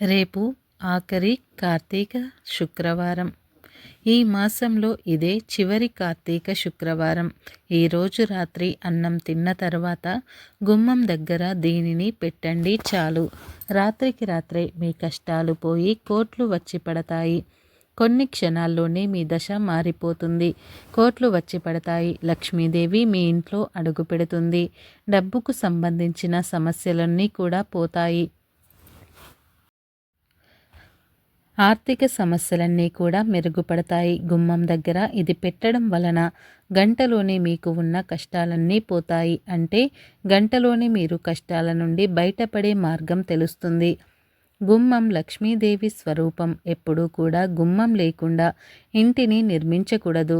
రేపు ఆఖరి కార్తీక శుక్రవారం. ఈ మాసంలో ఇదే చివరి కార్తీక శుక్రవారం. ఈరోజు రాత్రి అన్నం తిన్న తర్వాత గుమ్మం దగ్గర దీనిని పెట్టండి చాలు. రాత్రికి రాత్రే మీ కష్టాలు పోయి కోట్లు వచ్చి పడతాయి. కొన్ని క్షణాల్లోనే మీ దశ మారిపోతుంది. కోట్లు వచ్చి పడతాయి. లక్ష్మీదేవి మీ ఇంట్లో అడుగు పెడుతుంది. డబ్బుకు సంబంధించిన సమస్యలన్నీ కూడా పోతాయి. ఆర్థిక సమస్యలన్నీ కూడా మెరుగుపడతాయి. గుమ్మం దగ్గర ఇది పెట్టడం వలన గంటలోనే మీకు ఉన్న కష్టాలన్నీ పోతాయి. అంటే గంటలోనే మీరు కష్టాల నుండి బయటపడే మార్గం తెలుస్తుంది. గుమ్మం లక్ష్మీదేవి స్వరూపం ఎప్పుడూ కూడా గుమ్మం లేకుండా ఇంటిని నిర్మించకూడదు.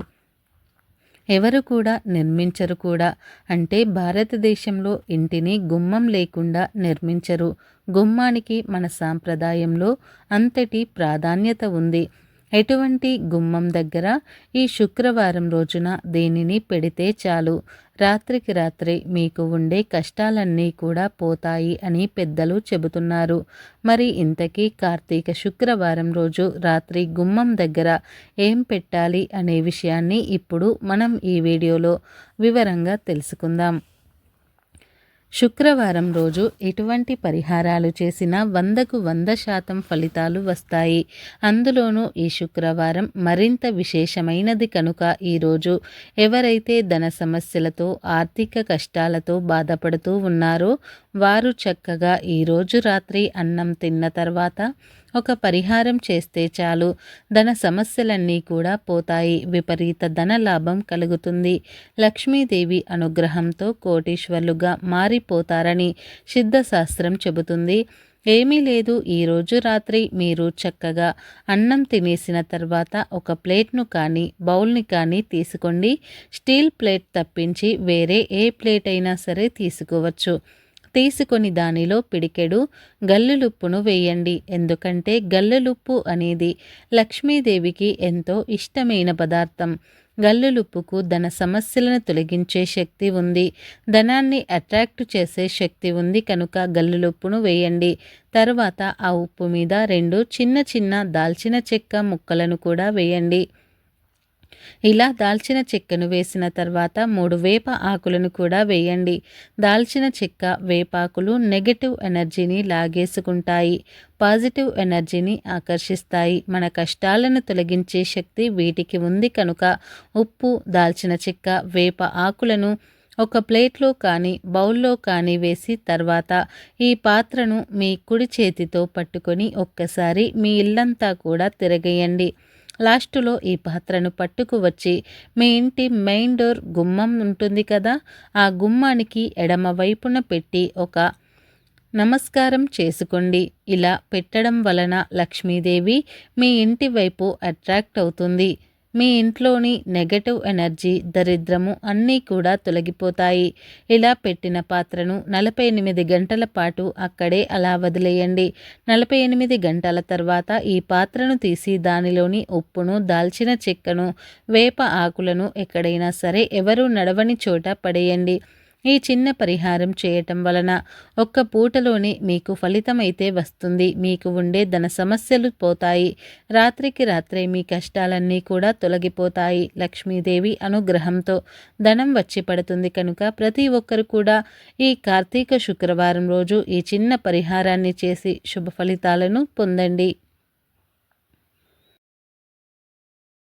ఎవరు కూడా నిర్మించరు కూడా. అంటే భారతదేశంలో ఇంటిని గుమ్మం లేకుండా నిర్మించరు. గుమ్మానికి మన సాంప్రదాయంలో అంతటి ప్రాధాన్యత ఉంది. ఎటువంటి గుమ్మం దగ్గర ఈ శుక్రవారం రోజున దీనిని పెడితే చాలు? రాత్రికి రాత్రి మీకు ఉండే కష్టాలన్నీ కూడా పోతాయి అని పెద్దలు చెబుతున్నారు. మరి ఇంతకీ కార్తీక శుక్రవారం రోజు రాత్రి గుమ్మం దగ్గర ఏం పెట్టాలి అనే విషయాన్ని ఇప్పుడు మనం ఈ వీడియోలో వివరంగా తెలుసుకుందాం. శుక్రవారం రోజు ఎటువంటి పరిహారాలు చేసినా వందకు వంద శాతం ఫలితాలు వస్తాయి. అందులోనూ ఈ శుక్రవారం మరింత విశేషమైనది కనుక ఈరోజు ఎవరైతే ధన సమస్యలతో ఆర్థిక కష్టాలతో బాధపడుతూ ఉన్నారో వారు చక్కగా ఈరోజు రాత్రి అన్నం తిన్న తర్వాత ఒక పరిహారం చేస్తే చాలు. ధన సమస్యలన్నీ కూడా పోతాయి. విపరీత ధన లాభం కలుగుతుంది. లక్ష్మీదేవి అనుగ్రహంతో కోటీశ్వర్లుగా మారిపోతారని సిద్ధశాస్త్రం చెబుతుంది. ఏమీ లేదు. ఈరోజు రాత్రి మీరు చక్కగా అన్నం తినేసిన తర్వాత ఒక ప్లేట్ను కానీ బౌల్ని కానీ తీసుకోండి. స్టీల్ ప్లేట్ తప్పించి వేరే ఏ ప్లేట్ అయినా సరే తీసుకోవచ్చు. తీసుకొని దానిలో పిడికెడు గల్లులుప్పును వేయండి. ఎందుకంటే గల్లులుప్పు అనేది లక్ష్మీదేవికి ఎంతో ఇష్టమైన పదార్థం. గల్లులుప్పుకు ధన సమస్యలను తొలగించే శక్తి ఉంది. ధనాన్ని అట్రాక్ట్ చేసే శక్తి ఉంది. కనుక గల్లులుప్పును వేయండి. తర్వాత ఆ ఉప్పు మీద రెండు చిన్న చిన్న దాల్చిన చెక్క ముక్కలను కూడా వేయండి. ఇలా దాల్చిన చెక్కను వేసిన తర్వాత మూడు వేప ఆకులను కూడా వేయండి. దాల్చిన చెక్క వేపాకులు నెగటివ్ ఎనర్జీని లాగేసుకుంటాయి. పాజిటివ్ ఎనర్జీని ఆకర్షిస్తాయి. మన కష్టాలను తొలగించే శక్తి వీటికి ఉంది కనుక ఉప్పు దాల్చిన చెక్క వేప ఆకులను ఒక ప్లేట్లో కానీ బౌల్లో కానీ వేసి తర్వాత ఈ పాత్రను మీ కుడి చేతితో పట్టుకొని ఒక్కసారి మీ ఇల్లంతా కూడా తిరగేయండి. లాస్టులో ఈ పాత్రను పట్టుకు వచ్చి మీ ఇంటి మెయిన్ డోర్ గుమ్మం ఉంటుంది కదా ఆ గుమ్మానికి ఎడమ వైపున పెట్టి ఒక నమస్కారం చేసుకోండి. ఇలా పెట్టడం వలన లక్ష్మీదేవి మీ ఇంటి వైపు అట్రాక్ట్ అవుతుంది. మీ ఇంట్లోని నెగటివ్ ఎనర్జీ దరిద్రము అన్నీ కూడా తొలగిపోతాయి. ఇలా పెట్టిన పాత్రను నలభై ఎనిమిది గంటల పాటు అక్కడే అలా వదిలేయండి. నలభై ఎనిమిది గంటల తర్వాత ఈ పాత్రను తీసి దానిలోని ఉప్పును దాల్చిన చెక్కను వేప ఆకులను ఎక్కడైనా సరే ఎవరు నడవని చోట పడేయండి. ఈ చిన్న పరిహారం చేయటం వలన ఒక్క పూటలోనే మీకు ఫలితమైతే వస్తుంది. మీకు ఉండే ధన సమస్యలు పోతాయి. రాత్రికి రాత్రే మీ కష్టాలన్నీ కూడా తొలగిపోతాయి. లక్ష్మీదేవి అనుగ్రహంతో ధనం వచ్చి పడుతుంది కనుక ప్రతి ఒక్కరు కూడా ఈ కార్తీక శుక్రవారం రోజు ఈ చిన్న పరిహారాన్ని చేసి శుభ ఫలితాలను పొందండి.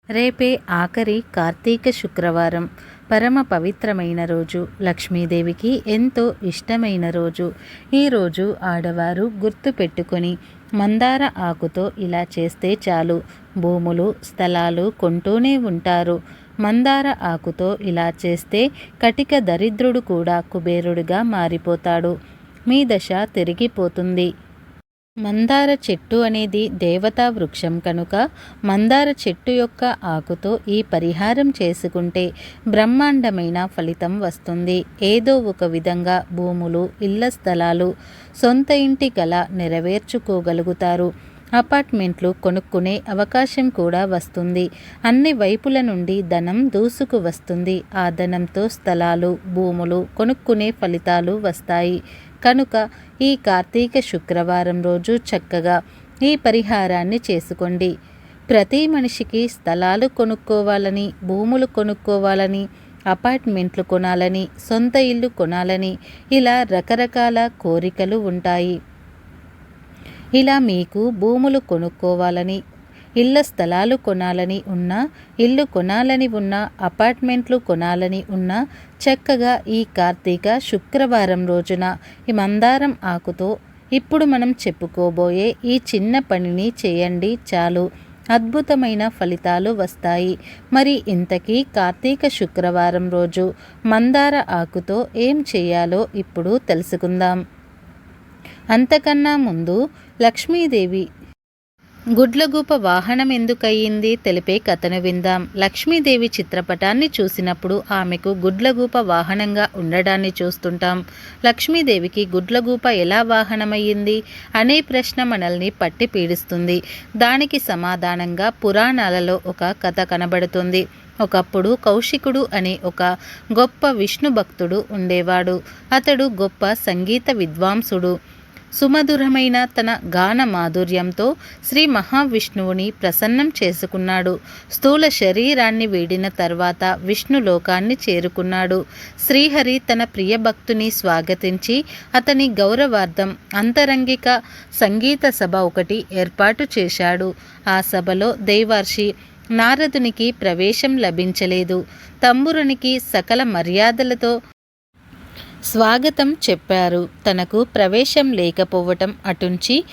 రేపే ఆఖరి కార్తీక శుక్రవారం. పరమ పవిత్రమైన రోజు. లక్ష్మీదేవికి ఎంతో ఇష్టమైన రోజు. ఈరోజు ఆడవారు గుర్తు పెట్టుకొని మందార ఆకుతో ఇలా చేస్తే చాలు. భూములు స్థలాలు కొంటూనే ఉంటారు. మందార ఆకుతో ఇలా చేస్తే కటిక దరిద్రుడు కూడా కుబేరుడిగా మారిపోతాడు. మీ దశ తిరిగిపోతుంది. మందార చెట్టు అనేది దేవతా వృక్షం కనుక మందార చెట్టు యొక్క ఆకుతో ఈ పరిహారం చేసుకుంటే బ్రహ్మాండమైన ఫలితం వస్తుంది. ఏదో ఒక విధంగా భూములు ఇళ్ళ స్థలాలు సొంత ఇంటి గల నెరవేర్చుకోగలుగుతారు. అపార్ట్మెంట్లు కొనుక్కునే అవకాశం కూడా వస్తుంది. అన్ని వైపుల నుండి ధనం దూసుకు వస్తుంది. ఆ ధనంతో స్థలాలు భూములు కొనుక్కునే ఫలితాలు వస్తాయి. కనుక ఈ కార్తీక శుక్రవారం రోజు చక్కగా ఈ పరిహారాన్ని చేసుకోండి. ప్రతి మనిషికి స్థలాలు కొనుక్కోవాలని భూములు కొనుక్కోవాలని అపార్ట్మెంట్లు కొనాలని సొంత ఇల్లు కొనాలని ఇలా రకరకాల కోరికలు ఉంటాయి. ఇలా మీకు భూములు కొనుక్కోవాలని ఇళ్ళ స్థలాలు కొనాలని ఉన్నా ఇల్లు కొనాలని ఉన్నా అపార్ట్మెంట్లు కొనాలని ఉన్నా చక్కగా ఈ కార్తీక శుక్రవారం రోజున ఈ మందారం ఆకుతో ఇప్పుడు మనం చెప్పుకోబోయే ఈ చిన్న పనిని చేయండి చాలు. అద్భుతమైన ఫలితాలు వస్తాయి. మరి ఇంతకీ కార్తీక శుక్రవారం రోజు మందార ఆకుతో ఏం చేయాలో ఇప్పుడు తెలుసుకుందాం. అంతకన్నా ముందు లక్ష్మీదేవి. గుడ్లగూప వాహనం ఎందుకయ్యింది తెలిపే కథను విందాం. లక్ష్మీదేవి చిత్రపటాన్ని చూసినప్పుడు ఆమెకు గుడ్లగూప వాహనంగా ఉండడాన్ని చూస్తుంటాం. లక్ష్మీదేవికి గుడ్లగూప ఎలా వాహనమయ్యింది అనే ప్రశ్న మనల్ని పట్టి పీడిస్తుంది. దానికి సమాధానంగా పురాణాలలో ఒక కథ కనబడుతుంది. ఒకప్పుడు కౌశికుడు అనే ఒక గొప్ప విష్ణు భక్తుడు ఉండేవాడు. అతడు గొప్ప సంగీత విద్వాంసుడు. సుమధురమైన తన గాన మాధుర్యంతో శ్రీ మహావిష్ణువుని ప్రసన్నం చేసుకున్నాడు. స్థూల శరీరాన్ని వీడిన తర్వాత విష్ణు లోకాన్ని చేరుకున్నాడు. శ్రీహరి తన ప్రియ భక్తుని స్వాగతించి అతని గౌరవార్థం అంతరంగిక సంగీత సభ ఒకటి ఏర్పాటు చేశాడు. ఆ సభలో దైవార్షి నారదునికి ప్రవేశం లభించలేదు. తంబురునికి సకల మర్యాదలతో స్వాగతం చెప్పారు. తనకు ప్రవేశం లేకపోవటం అటుంచి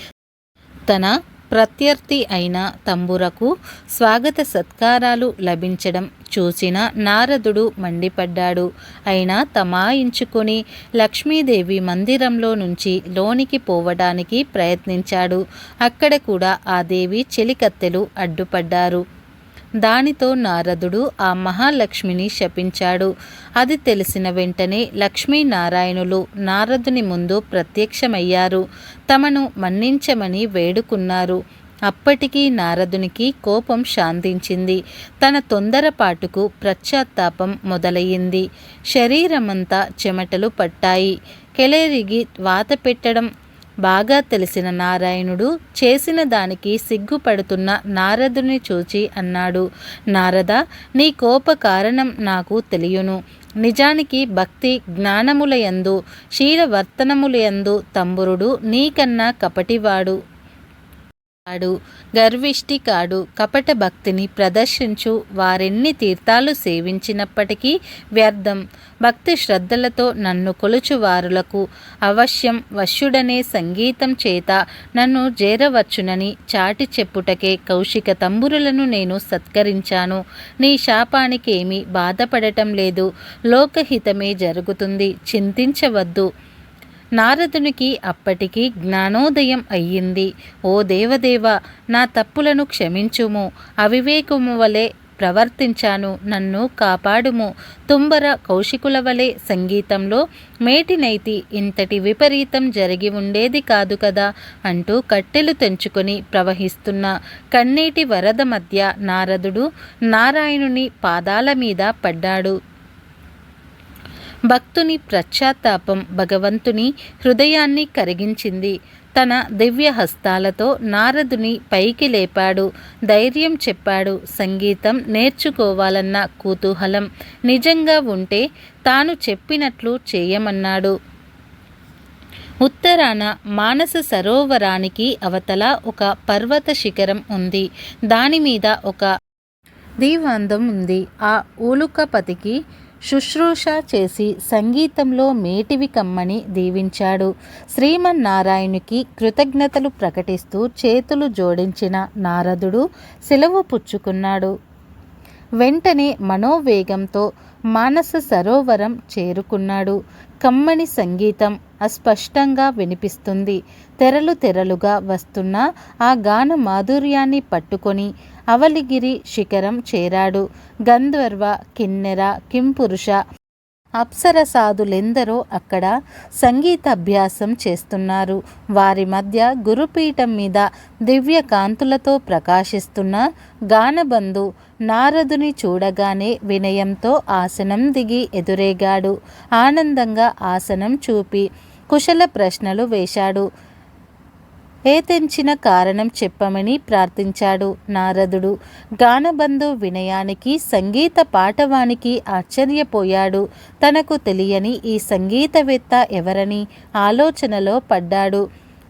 తన ప్రత్యర్థి అయిన తంబురకు స్వాగత సత్కారాలు లభించడం చూసిన నారదుడు మండిపడ్డాడు. అయినా తమాయించుకొని లక్ష్మీదేవి మందిరంలో నుంచి లోనికి పోవడానికి ప్రయత్నించాడు. అక్కడ కూడా ఆ దేవి చెలికత్తెలు అడ్డుపడ్డారు. దానితో నారదుడు ఆ మహాలక్ష్మిని శపించాడు. అది తెలిసిన వెంటనే లక్ష్మీనారాయణులు నారదుని ముందు ప్రత్యక్షమయ్యారు. తమను మన్నించమని వేడుకున్నారు. అప్పటికీ నారదునికి కోపం శాంతించింది. తన తొందరపాటుకు ప్రశ్చాత్తాపం మొదలయ్యింది. శరీరమంతా చెమటలు పట్టాయి. కెలేరిగి వాత పెట్టడం బాగా తెలిసిన నారాయణుడు చేసిన దానికి సిగ్గుపడుతున్న నారదుని చూచి అన్నాడు నారద నీ కోప కారణం నాకు తెలియను. నిజానికి భక్తి జ్ఞానములయందు శీలవర్తనములయందు తంబురుడు నీకన్నా కపటివాడు. కాడు గర్విష్టి కాడు కపట భక్తిని ప్రదర్శించు వారెన్ని తీర్థాలు సేవించినప్పటికీ వ్యర్థం. భక్తి శ్రద్ధలతో నన్ను కొలుచువారులకు అవశ్యం వశ్యుడనే సంగీతం చేత నన్ను చేరవచ్చునని చాటి చెప్పుటకే కౌశిక తంబురులను నేను సత్కరించాను. నీ శాపానికేమీ బాధపడటం లేదు. లోకహితమే జరుగుతుంది. చింతించవద్దు. నారదునికి అప్పటికి జ్ఞానోదయం అయ్యింది. ఓ దేవదేవ నా తప్పులను క్షమించుము. అవివేకము వలె ప్రవర్తించాను. నన్ను కాపాడుము. తుంబర కౌశికుల వలె సంగీతంలో మేటినైతి ఇంతటి విపరీతం జరిగి ఉండేది కాదు కదా అంటూ కట్టెలు తెంచుకొని ప్రవహిస్తున్న కన్నీటి వరద మధ్య నారదుడు నారాయణుని పాదాల మీద పడ్డాడు. భక్తుని ప్రశ్చాత్తాపం భగవంతుని హృదయాన్ని కరిగించింది. తన దివ్య హస్తాలతో నారదుని పైకి లేపాడు. ధైర్యం చెప్పాడు. సంగీతం నేర్చుకోవాలన్న కుతూహలం నిజంగా ఉంటే తాను చెప్పినట్లు చేయమన్నాడు. ఉత్తరాన మానస సరోవరానికి అవతల ఒక పర్వత శిఖరం ఉంది. దానిమీద ఒక దీవాందం ఉంది. ఆ ఊలుకపతికి శుశ్రూష చేసి సంగీతంలో మేటివి కమ్మని దీవించాడు. శ్రీమన్నారాయణుకి కృతజ్ఞతలు ప్రకటిస్తూ చేతులు జోడించిన నారదుడు సెలవు పుచ్చుకున్నాడు. వెంటనే మనోవేగంతో మానస సరోవరం చేరుకున్నాడు. కమ్మని సంగీతం అస్పష్టంగా వినిపిస్తుంది. తెరలు తెరలుగా వస్తున్న ఆ గాన మాధుర్యాన్ని పట్టుకొని అవలిగిరి శిఖరం చేరాడు. గంధర్వ కిన్నెర కింపురుష అప్సరసాదులెందరో అక్కడ సంగీతాభ్యాసం చేస్తున్నారు. వారి మధ్య గురుపీఠం మీద దివ్య కాంతులతో ప్రకాశిస్తున్న గానబంధు నారదుని చూడగానే వినయంతో ఆసనం దిగి ఎదురేగాడు. ఆనందంగా ఆసనం చూపి కుశల ప్రశ్నలు వేశాడు. ఏతెంచిన కారణం చెప్పమని ప్రార్థించాడు. నారదుడు గానబంధు వినయానికి సంగీత పాఠవానికి ఆశ్చర్యపోయాడు. తనకు తెలియని ఈ సంగీతవేత్త ఎవరని ఆలోచనలో పడ్డాడు.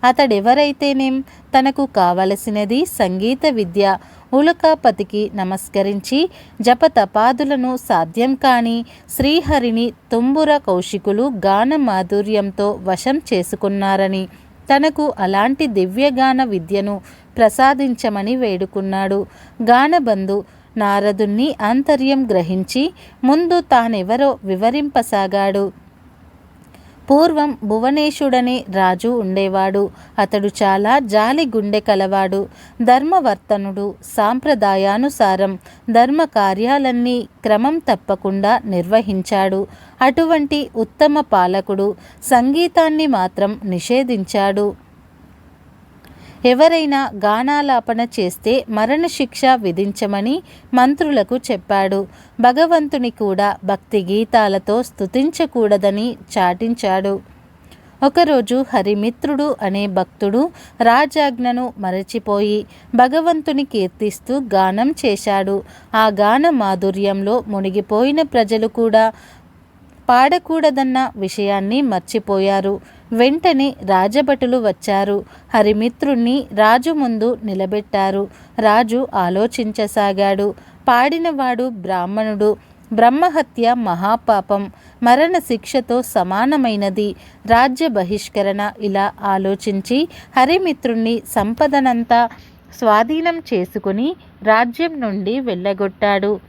అతడెవరైతేనేం? తనకు కావలసినది సంగీత విద్య. ఉలకాపతికి నమస్కరించి జపతపాదులను సాధ్యం కాని శ్రీహరిని తుంబుర కౌశికులు గాన మాధుర్యంతో వశం చేసుకున్నారని తనకు అలాంటి దివ్యగాన విద్యను ప్రసాదించమని వేడుకున్నాడు. గానబంధు నారదుణ్ణి ఆంతర్యం గ్రహించి ముందు తానెవరో వివరింపసాగాడు. పూర్వం భువనేశుడనే రాజు ఉండేవాడు. అతడు చాలా జాలి గుండె కలవాడు. ధర్మవర్తనుడు సాంప్రదాయానుసారం ధర్మ కార్యాలన్నీ క్రమం తప్పకుండా నిర్వహించాడు. అటువంటి ఉత్తమ పాలకుడు సంగీతాన్ని మాత్రం నిషేధించాడు. ఎవరైనా గానాలాపన చేస్తే మరణశిక్ష విధించమని మంత్రులకు చెప్పాడు. భగవంతుని కూడా భక్తి గీతాలతో స్తుతించకూడదని చాటించాడు. ఒకరోజు హరిమిత్రుడు అనే భక్తుడు రాజాజ్ఞను మరచిపోయి భగవంతుని కీర్తిస్తూ గానం చేశాడు. ఆ గాన మాధుర్యంలో మునిగిపోయిన ప్రజలు కూడా పాడకూడదన్న విషయాన్ని మర్చిపోయారు. వెంటనే రాజభటులు వచ్చారు. హరిమిత్రుణ్ణి రాజు ముందు నిలబెట్టారు. రాజు ఆలోచించసాగాడు. పాడినవాడు బ్రాహ్మణుడు. బ్రహ్మహత్య మహాపాపం. మరణ శిక్షతో సమానమైనది. రాజ్య బహిష్కరణ ఇలా ఆలోచించి హరిమిత్రుణ్ణి సంపదనంతా స్వాధీనం చేసుకుని రాజ్యం నుండి వెళ్ళగొట్టాడు.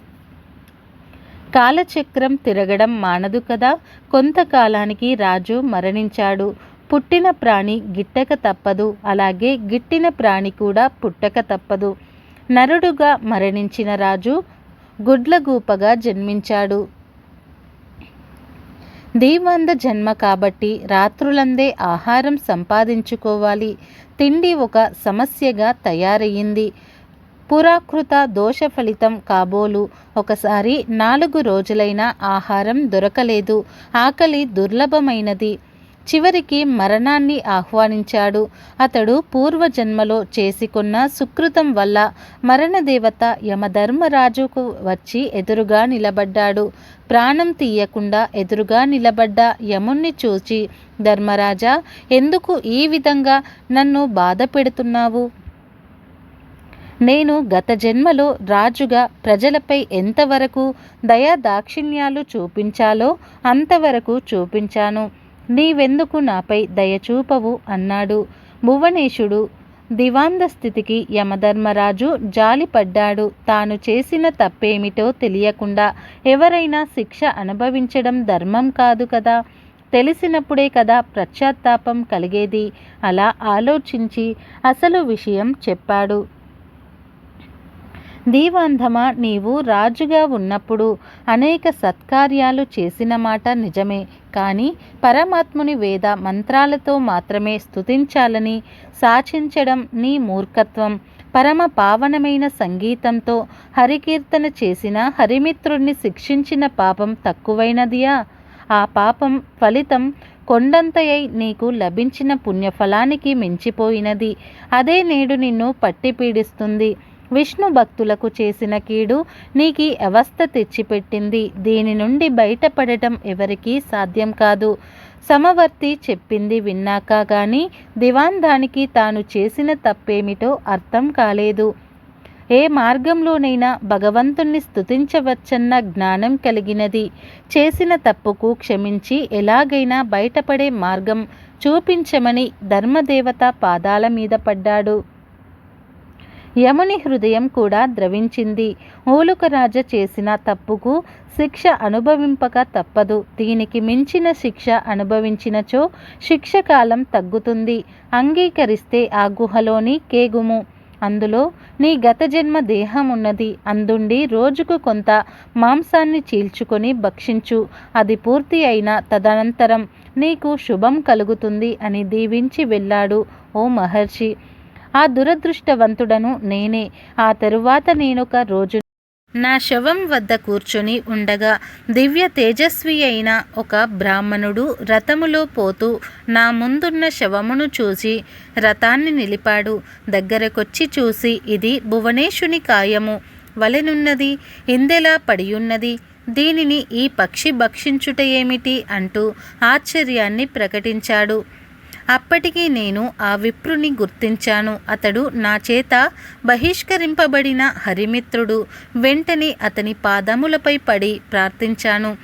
కాలచక్రం తిరగడం మానదు కదా. కొంతకాలానికి రాజు మరణించాడు. పుట్టిన ప్రాణి గిట్టక తప్పదు. అలాగే గిట్టిన ప్రాణి కూడా పుట్టక తప్పదు. నరుడుగా మరణించిన రాజు గుడ్లగూపగా జన్మించాడు. దీవంద జన్మ కాబట్టి రాత్రులందే ఆహారం సంపాదించుకోవాలి. తిండి ఒక సమస్యగా తయారయ్యింది. పురాకృత దోష ఫలితం కాబోలు. ఒకసారి నాలుగు రోజులైన ఆహారం దొరకలేదు. ఆకలి దుర్లభమైనది. చివరికి మరణాన్ని ఆహ్వానించాడు. అతడు పూర్వజన్మలో చేసుకున్న సుకృతం వల్ల మరణదేవత యమధర్మరాజుకు వచ్చి ఎదురుగా నిలబడ్డాడు. ప్రాణం తీయకుండా ఎదురుగా నిలబడ్డ యముణ్ణి చూచి ధర్మరాజా ఎందుకు ఈ విధంగా నన్ను బాధ పెడుతున్నావు నేను గత జన్మలో రాజుగా ప్రజలపై ఎంతవరకు దయా దాక్షిణ్యాలు చూపించాలో అంతవరకు చూపించాను. నీవెందుకు నాపై దయ చూపవు? అన్నాడు. భువనేశుడు దివాంద స్థితికి యమధర్మరాజు జాలిపడ్డాడు. తాను చేసిన తప్పేమిటో తెలియకుండా ఎవరైనా శిక్ష అనుభవించడం ధర్మం కాదు కదా. తెలిసినప్పుడే కదా పశ్చాత్తాపం కలిగేది? అలా ఆలోచించి అసలు విషయం చెప్పాడు. దీవాంధమ నీవు రాజుగా ఉన్నప్పుడు అనేక సత్కార్యాలు చేసిన మాట నిజమే. కానీ పరమాత్ముని వేద మంత్రాలతో మాత్రమే స్తుతించాలని సాచించడం నీ మూర్ఖత్వం. పరమ పావనమైన సంగీతంతో హరికీర్తన చేసిన హరిమిత్రుణ్ణి శిక్షించిన పాపం తక్కువైనదియా? ఆ పాపం ఫలితం కొండంతయై నీకు లభించిన పుణ్యఫలానికి మించిపోయినది. అదే నేడు నిన్ను పట్టి పీడిస్తుంది విష్ణు భక్తులకు చేసిన కీడు నీకు అవస్థ తెచ్చిపెట్టింది. దీని నుండి బయటపడటం ఎవరికీ సాధ్యం కాదు. సమవర్తి చెప్పింది విన్నాక గాని దివాంధానికి తాను చేసిన తప్పేమిటో అర్థం కాలేదు. ఏ మార్గంలోనైనా భగవంతుణ్ణి స్తుతించవచ్చన్న జ్ఞానం కలిగినది. చేసిన తప్పుకు క్షమించి ఎలాగైనా బయటపడే మార్గం చూపించమని ధర్మదేవత పాదాల మీద పడ్డాడు. యముని హృదయం కూడా ద్రవించింది. ఊలుకరాజ చేసిన తప్పుకు శిక్ష అనుభవింపక తప్పదు. దీనికి మించిన శిక్ష అనుభవించినచో శిక్ష కాలం తగ్గుతుంది. అంగీకరిస్తే ఆ గుహలోని కేగుము. అందులో నీ గత జన్మ దేహం ఉన్నది అందుండి రోజుకు కొంత మాంసాన్ని చీల్చుకొని భక్షించు. అది పూర్తి అయిన తదనంతరం నీకు శుభం కలుగుతుంది అని దీవించి వెళ్ళాడు. ఓ మహర్షి! ఆ దురదృష్టవంతుడను నేనే. ఆ తరువాత నేనొక రోజు నా శవం వద్ద కూర్చొని ఉండగా దివ్య తేజస్వి అయిన ఒక బ్రాహ్మణుడు రథములో పోతూ నా ముందున్న శవమును చూసి రథాన్ని నిలిపాడు. దగ్గరకొచ్చి చూసి ఇది భువనేశుని కాయము. వలెనున్నది? ఇందెలా పడియున్నది? దీనిని ఈ పక్షి భక్షించుట ఏమిటి? అంటూ ఆశ్చర్యాన్ని ప్రకటించాడు. అప్పటికి నేను ఆ విప్రుని గుర్తించాను. అతడు నా చేత బహిష్కరింపబడిన హరిమిత్రుడు. వెంటనే అతని పాదములపై పడి ప్రార్థించాను.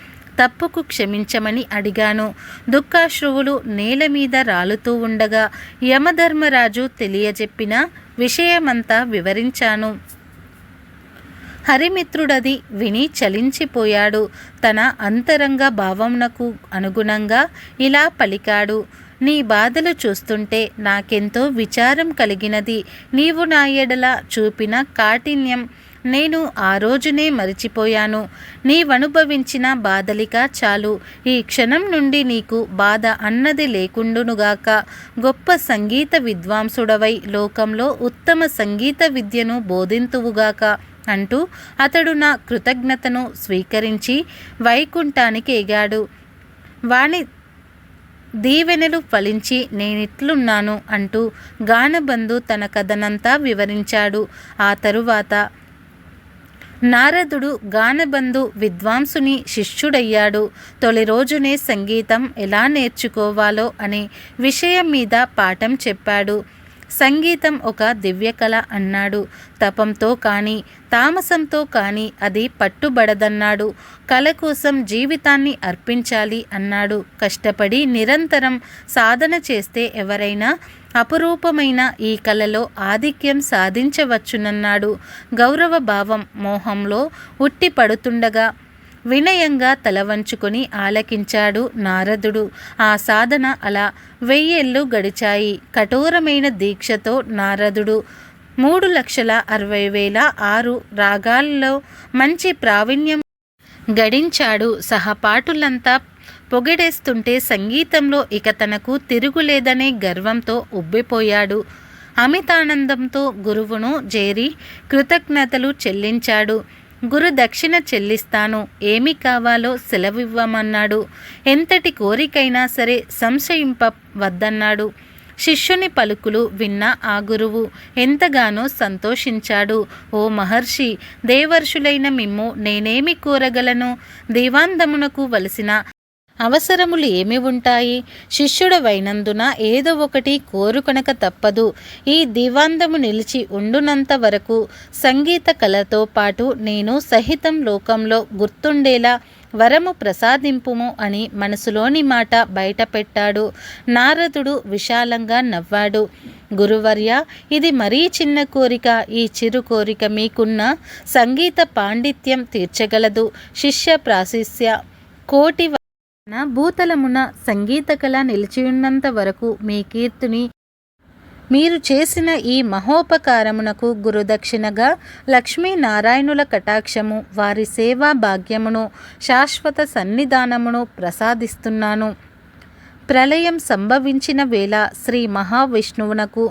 తప్పుకు క్షమించమని అడిగాను. దుఃఖాశ్రువులు నేల మీద రాలుతూ ఉండగా యమధర్మరాజు తెలియజెప్పిన విషయమంతా వివరించాను. హరిమిత్రుడది విని చలించిపోయాడు. తన అంతరంగ భావమునకు అనుగుణంగా ఇలా పలికాడు. నీ బాధలు చూస్తుంటే నాకెంతో విచారం కలిగినది. నీవు నా ఎడల చూపిన కాఠిన్యం నేను ఆ రోజునే మరిచిపోయాను. నీవనుభవించిన బాధలిక చాలు. ఈ క్షణం నుండి నీకు బాధ అన్నది లేకుండునుగాక గొప్ప సంగీత విద్వాంసుడవై లోకంలో ఉత్తమ సంగీత విద్యను బోధింతువుగాక అంటూ అతడు నా కృతజ్ఞతను స్వీకరించి వైకుంఠానికి ఎగాడు. వాణి దీవెనలు ఫలించి నేనిట్లున్నాను అంటూ గానబంధు తన కథనంతా వివరించాడు. ఆ తరువాత నారదుడు గానబంధు విద్వాంసుని శిష్యుడయ్యాడు. తొలి రోజునే సంగీతం ఎలా నేర్చుకోవాలో అనే విషయం మీద పాఠం చెప్పాడు. సంగీతం ఒక దివ్యకళ అన్నాడు. తపంతో కానీ తామసంతో కానీ అది పట్టుబడదన్నాడు. కళ కోసం జీవితాన్ని అర్పించాలి అన్నాడు. కష్టపడి నిరంతరం సాధన చేస్తే ఎవరైనా అపురూపమైన ఈ కళలో ఆధిక్యం సాధించవచ్చునన్నాడు. గౌరవ భావం మోహంలో ఉట్టి పడుతుండగా వినయంగా తలవంచుకొని ఆలకించాడు నారదుడు. ఆ సాధన అలా వెయ్యేళ్ళు గడిచాయి. కఠోరమైన దీక్షతో నారదుడు మూడు లక్షల అరవై వేల ఆరు రాగాల్లో మంచి ప్రావీణ్యం గడించాడు. సహపాఠులంతా పొగిడేస్తుంటే సంగీతంలో ఇక తనకు తిరుగులేదనే గర్వంతో ఉబ్బిపోయాడు. అమితానందంతో గురువును చేరి కృతజ్ఞతలు చెల్లించాడు. గురు దక్షిణ చెల్లిస్తాను. ఏమి కావాలో సెలవివ్వమన్నాడు. ఎంతటి కోరికైనా సరే సంశయింప వద్దన్నాడు శిష్యుని పలుకులు విన్న ఆ గురువు ఎంతగానో సంతోషించాడు. ఓ మహర్షి దేవర్షులైన మిమ్ము నేనేమి కోరగలను? దేవాందమునకు వలసిన అవసరములు ఏమి ఉంటాయి? శిష్యుడవైనందున ఏదో ఒకటి కోరుకొనక తప్పదు. ఈ దివాందము నిలిచి ఉండునంత వరకు సంగీత కళతో పాటు నేను సహితం లోకంలో గుర్తుండేలా వరము ప్రసాదింపుము అని మనసులోని మాట బయటపెట్టాడు. నారదుడు విశాలంగా నవ్వాడు. గురువర్య ఇది మరీ చిన్న కోరిక. ఈ చిరు కోరిక మీకున్న సంగీత పాండిత్యం తీర్చగలదు. శిష్య ప్రాశిస్య. కోటి నా భూతలమున సంగీత కళ నిలిచియున్నంత వరకు మీ కీర్తిని మీరు చేసిన ఈ మహోపకారమునకు గురుదక్షిణగా లక్ష్మీనారాయణుల కటాక్షము వారి సేవా భాగ్యమును శాశ్వత సన్నిధానమును ప్రసాదిస్తున్నాను. ప్రళయం సంభవించిన వేళ శ్రీ మహావిష్ణువునకు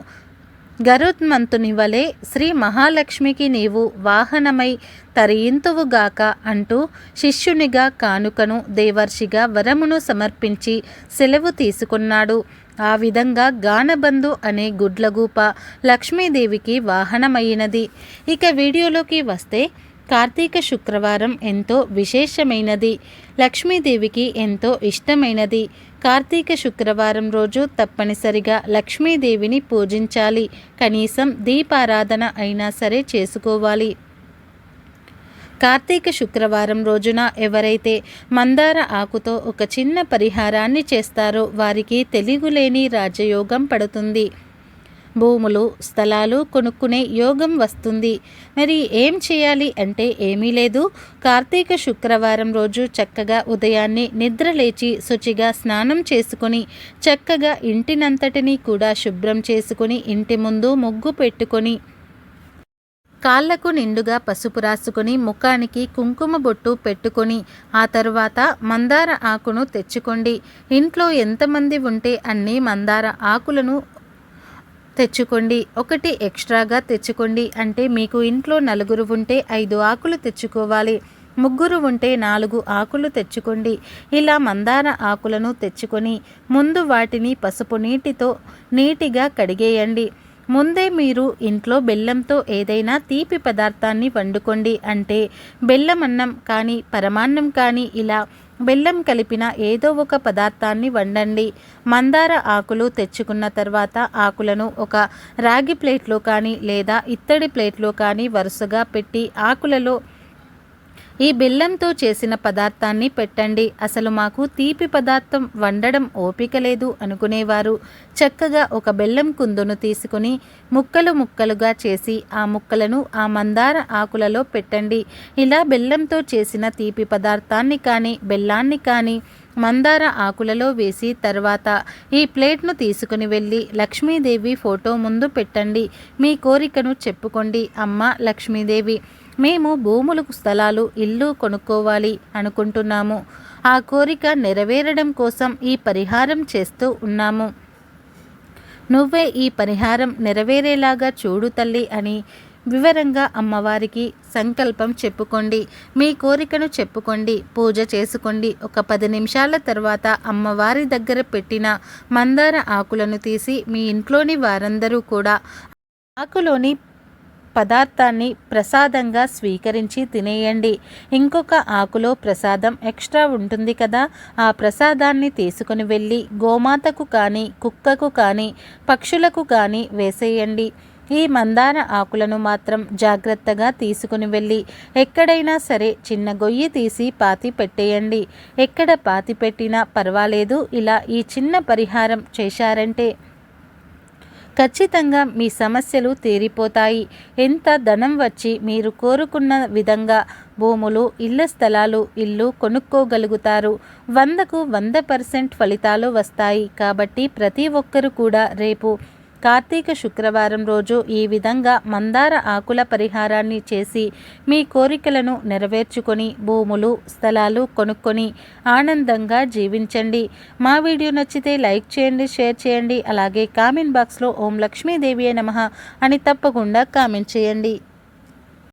గరుత్మంతుని వలె శ్రీ మహాలక్ష్మికి నీవు వాహనమై తరియింతువుగాక అంటూ శిష్యునిగా కానుకను దేవర్షిగా వరమును సమర్పించి సెలవు తీసుకున్నాడు. ఆ విధంగా గానబంధు అనే గుడ్లగూప లక్ష్మీదేవికి వాహనమైనది. ఇక వీడియోలోకి వస్తే కార్తీక శుక్రవారం ఎంతో విశేషమైనది. లక్ష్మీదేవికి ఎంతో ఇష్టమైనది. కార్తీక శుక్రవారం రోజు తప్పనిసరిగా లక్ష్మీదేవిని పూజించాలి. కనీసం దీపారాధన అయినా సరే చేసుకోవాలి. కార్తీక శుక్రవారం రోజున ఎవరైతే మందార ఆకుతో ఒక చిన్న పరిహారాన్ని చేస్తారో వారికి తెలుగులేని రాజయోగం పడుతుంది. భూములు స్థలాలు కొనుక్కునే యోగం వస్తుంది. మరి ఏం చేయాలి అంటే ఏమీ లేదు. కార్తీక శుక్రవారం రోజు చక్కగా ఉదయాన్నే నిద్ర లేచి శుచిగా స్నానం చేసుకొని చక్కగా ఇంటినంతటినీ కూడా శుభ్రం చేసుకుని ఇంటి ముందు ముగ్గు పెట్టుకొని కాళ్ళకు నిండుగా పసుపు రాసుకుని ముఖానికి కుంకుమ బొట్టు పెట్టుకొని ఆ తరువాత మందార ఆకును తెచ్చుకోండి. ఇంట్లో ఎంతమంది ఉంటే అన్ని మందార ఆకులను తెచ్చుకోండి. ఒకటి ఎక్స్ట్రాగా తెచ్చుకోండి. అంటే మీకు ఇంట్లో నలుగురు ఉంటే ఐదు ఆకులు తెచ్చుకోవాలి. ముగ్గురు ఉంటే నాలుగు ఆకులు తెచ్చుకోండి. ఇలా మందార ఆకులను తెచ్చుకొని ముందు వాటిని పసుపు నీటితో నీటిగా కడిగేయండి. ముందే మీరు ఇంట్లో బెల్లంతో ఏదైనా తీపి పదార్థాన్ని వండుకోండి. అంటే బెల్లం అన్నం కానీ పరమాన్నం కానీ ఇలా బెల్లం కలిపిన ఏదో ఒక పదార్థాన్ని వండండి. మందార ఆకులు తెచ్చుకున్న తర్వాత ఆకులను ఒక రాగి ప్లేట్లో కానీ లేదా ఇత్తడి ప్లేట్లో కానీ వరుసగా పెట్టి ఆకులలో ఈ బెల్లంతో చేసిన పదార్థాన్ని పెట్టండి. అసలు మాకు తీపి పదార్థం వండడం ఓపిక లేదు అనుకునేవారు. చక్కగా ఒక బెల్లం కుందును తీసుకుని ముక్కలు ముక్కలుగా చేసి ఆ ముక్కలను ఆ మందార ఆకులలో పెట్టండి. ఇలా బెల్లంతో చేసిన తీపి పదార్థాన్ని కానీ బెల్లాన్ని కానీ మందార ఆకులలో వేసి తర్వాత ఈ ప్లేట్ను తీసుకుని వెళ్ళి లక్ష్మీదేవి ఫోటో ముందు పెట్టండి. మీ కోరికను చెప్పుకోండి. అమ్మ లక్ష్మీదేవి మేము భూములకు స్థలాలు ఇల్లు కొనుక్కోవాలి అనుకుంటున్నాము. ఆ కోరిక నెరవేరడం కోసం ఈ పరిహారం చేస్తూ ఉన్నాము. నువ్వే ఈ పరిహారం నెరవేరేలాగా చూడు తల్లి అని వివరంగా అమ్మవారికి సంకల్పం చెప్పుకోండి. మీ కోరికను చెప్పుకోండి. పూజ చేసుకోండి. ఒక పది నిమిషాల తర్వాత అమ్మవారి దగ్గర పెట్టిన మందార ఆకులను తీసి మీ ఇంట్లోని వారందరూ కూడా ఆకులోని పదార్థాన్ని ప్రసాదంగా స్వీకరించి తినేయండి. ఇంకొక ఆకులో ప్రసాదం ఎక్స్ట్రా ఉంటుంది కదా ఆ ప్రసాదాన్ని తీసుకుని వెళ్ళి గోమాతకు కానీ కుక్కకు కానీ పక్షులకు కానీ వేసేయండి. ఈ మందార ఆకులను మాత్రం జాగ్రత్తగా తీసుకుని వెళ్ళి ఎక్కడైనా సరే చిన్న గొయ్యి తీసి పాతి పెట్టేయండి. ఎక్కడ పాతి పెట్టినా పర్వాలేదు ఇలా ఈ చిన్న పరిహారం చేశారంటే. ఖచ్చితంగా మీ సమస్యలు తీరిపోతాయి. ఎంత ధనం వచ్చి మీరు కోరుకున్న విధంగా భూములు ఇళ్ళ స్థలాలు ఇల్లు కొనుక్కోగలుగుతారు. వందకు వంద పర్సెంట్ ఫలితాలు వస్తాయి. కాబట్టి ప్రతి ఒక్కరు కూడా రేపు కార్తీక శుక్రవారం రోజు ఈ విధంగా మందార ఆకుల పరిహారాన్ని చేసి మీ కోరికలను నెరవేర్చుకొని భూములు స్థలాలు కొనుక్కొని ఆనందంగా జీవించండి. మా వీడియో నచ్చితే లైక్ చేయండి షేర్ చేయండి. అలాగే కామెంట్ బాక్స్లో ఓం లక్ష్మీదేవి నమ అని తప్పకుండా కామెంట్ చేయండి.